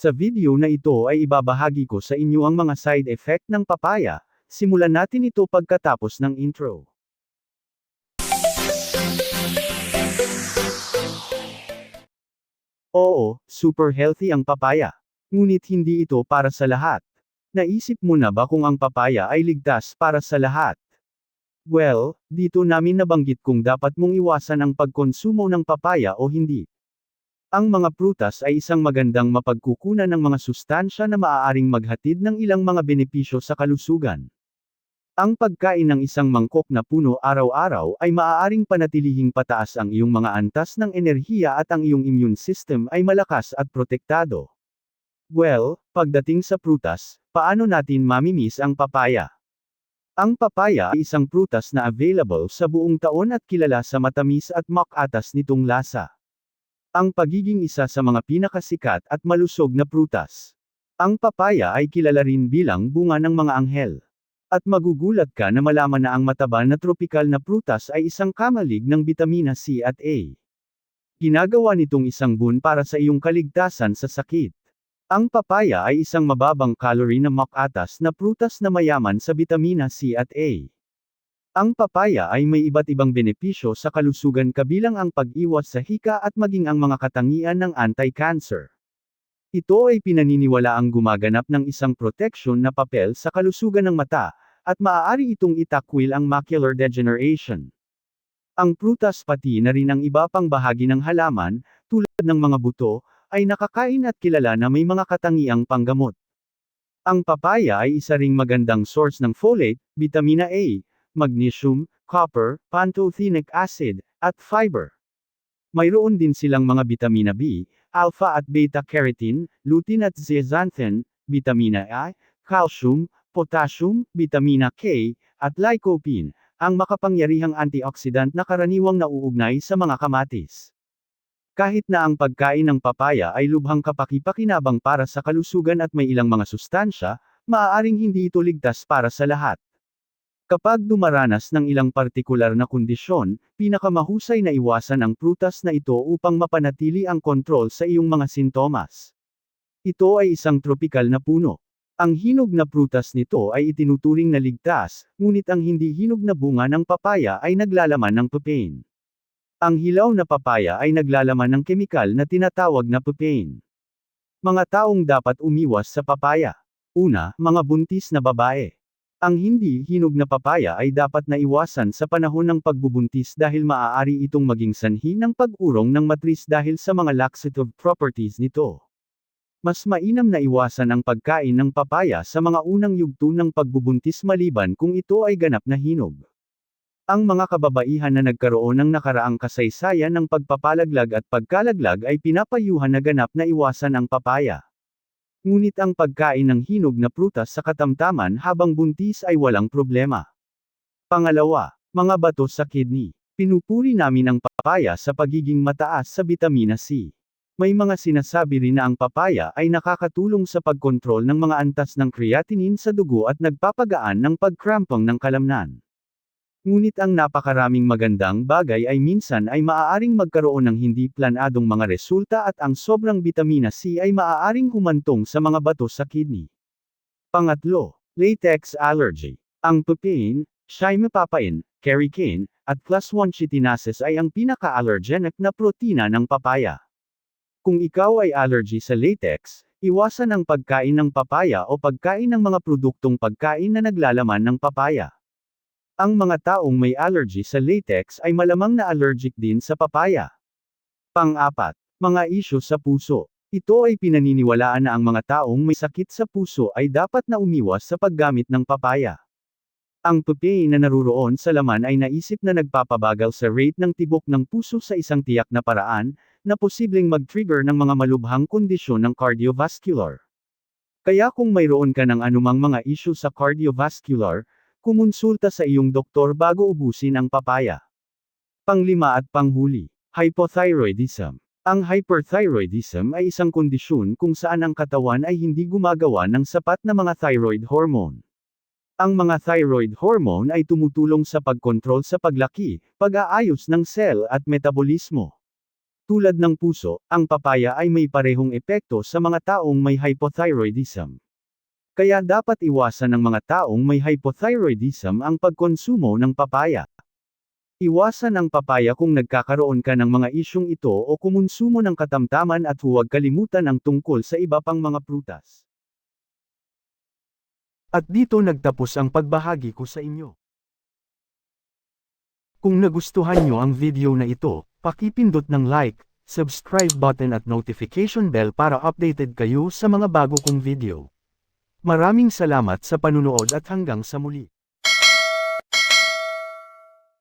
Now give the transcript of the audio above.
Sa video na ito ay ibabahagi ko sa inyo ang mga side effect ng papaya, simulan natin ito pagkatapos ng intro. Oo, super healthy ang papaya. Ngunit hindi ito para sa lahat. Naisip mo na ba kung ang papaya ay ligtas para sa lahat? Well, dito namin nabanggit kung dapat mong iwasan ang pagkonsumo ng papaya o hindi. Ang mga prutas ay isang magandang mapagkukunan ng mga sustansya na maaaring maghatid ng ilang mga benepisyo sa kalusugan. Ang pagkain ng isang mangkok na puno araw-araw ay maaaring panatilihing pataas ang iyong mga antas ng enerhiya at ang iyong immune system ay malakas at protektado. Well, pagdating sa prutas, paano natin mamimiss ang papaya? Ang papaya ay isang prutas na available sa buong taon at kilala sa matamis at makatas nitong lasa. Ang pagiging isa sa mga pinakasikat at malusog na prutas. Ang papaya ay kilala rin bilang bunga ng mga anghel. At magugulat ka na malaman na ang mataba na tropikal na prutas ay isang kamalig ng bitamina C at A. Ginagawa nitong isang bun para sa iyong kaligtasan sa sakit. Ang papaya ay isang mababang calorie na makatas na prutas na mayaman sa bitamina C at A. Ang papaya ay may iba't ibang benepisyo sa kalusugan kabilang ang pag-iwas sa hika at maging ang mga katangian ng anti-cancer. Ito ay pinaniniwala ang gumaganap ng isang protection na papel sa kalusugan ng mata, at maaari itong itakwil ang macular degeneration. Ang prutas pati na rin ang iba pang bahagi ng halaman, tulad ng mga buto, ay nakakain at kilala na may mga katangiang panggamot. Ang papaya ay isa ring magandang source ng folate, vitamina A, magnesium, copper, pantothenic acid, at fiber. Mayroon din silang mga vitamina B, alpha at beta carotene, lutein at zeaxanthin, vitamina A, calcium, potassium, vitamina K, at lycopene, ang makapangyarihang antioxidant na karaniwang nauugnay sa mga kamatis. Kahit na ang pagkain ng papaya ay lubhang kapakipakinabang para sa kalusugan at may ilang mga sustansya, maaaring hindi ito ligtas para sa lahat. Kapag dumaranas ng ilang partikular na kondisyon, pinakamahusay na iwasan ang prutas na ito upang mapanatili ang kontrol sa iyong mga sintomas. Ito ay isang tropikal na puno. Ang hinog na prutas nito ay itinuturing na ligtas, ngunit ang hindi hinog na bunga ng papaya ay naglalaman ng papain. Ang hilaw na papaya ay naglalaman ng kemikal na tinatawag na papain. Mga taong dapat umiwas sa papaya. Una, mga buntis na babae. Ang hindi hinog na papaya ay dapat na iwasan sa panahon ng pagbubuntis dahil maaari itong maging sanhi ng pag-urong ng matris dahil sa mga laxative properties nito. Mas mainam na iwasan ang pagkain ng papaya sa mga unang yugto ng pagbubuntis maliban kung ito ay ganap na hinog. Ang mga kababaihan na nagkaroon ng nakaraang kasaysayan ng pagpapalaglag at pagkalaglag ay pinapayuhan na ganap na iwasan ang papaya. Ngunit ang pagkain ng hinog na prutas sa katamtaman habang buntis ay walang problema. Pangalawa, mga bato sa kidney. Pinupuri namin ang papaya sa pagiging mataas sa bitamina C. May mga sinasabi rin na ang papaya ay nakakatulong sa pagkontrol ng mga antas ng creatinine sa dugo at nagpapagaan ng pagkrampong ng kalamnan. Ngunit ang napakaraming magandang bagay ay minsan ay maaaring magkaroon ng hindi planadong mga resulta at ang sobrang bitamina C ay maaaring humantong sa mga bato sa kidney. Pangatlo, latex allergy. Ang papain, shimepapain, carricane, at class 1 chitinases ay ang pinaka-allergenic na protina ng papaya. Kung ikaw ay allergy sa latex, iwasan ang pagkain ng papaya o pagkain ng mga produktong pagkain na naglalaman ng papaya. Ang mga taong may allergy sa latex ay malamang na allergic din sa papaya. Pang-apat, mga isyo sa puso. Ito ay pinaniniwalaan na ang mga taong may sakit sa puso ay dapat na umiwas sa paggamit ng papaya. Ang papain na naruroon sa laman ay naisip na nagpapabagal sa rate ng tibok ng puso sa isang tiyak na paraan, na posibleng mag-trigger ng mga malubhang kondisyon ng cardiovascular. Kaya kung mayroon ka ng anumang mga issue sa cardiovascular, Kumonsulta sa iyong doktor bago ubusin ang papaya. Panglima at panghuli, hypothyroidism. Ang hyperthyroidism ay isang kondisyon kung saan ang katawan ay hindi gumagawa ng sapat na mga thyroid hormone. Ang mga thyroid hormone ay tumutulong sa pagkontrol sa paglaki, pag-aayos ng cell at metabolismo. Tulad ng puso, ang papaya ay may parehong epekto sa mga taong may hypothyroidism. Kaya dapat iwasan ng mga taong may hypothyroidism ang pagkonsumo ng papaya. Iwasan ang papaya kung nagkakaroon ka ng mga isyong ito o kumonsumo ng katamtaman at huwag kalimutan ang tungkol sa iba pang mga prutas. At dito nagtapos ang pagbahagi ko sa inyo. Kung nagustuhan nyo ang video na ito, pakipindot ng like, subscribe button at notification bell para updated kayo sa mga bago kong video. Maraming salamat sa panunood at hanggang sa muli.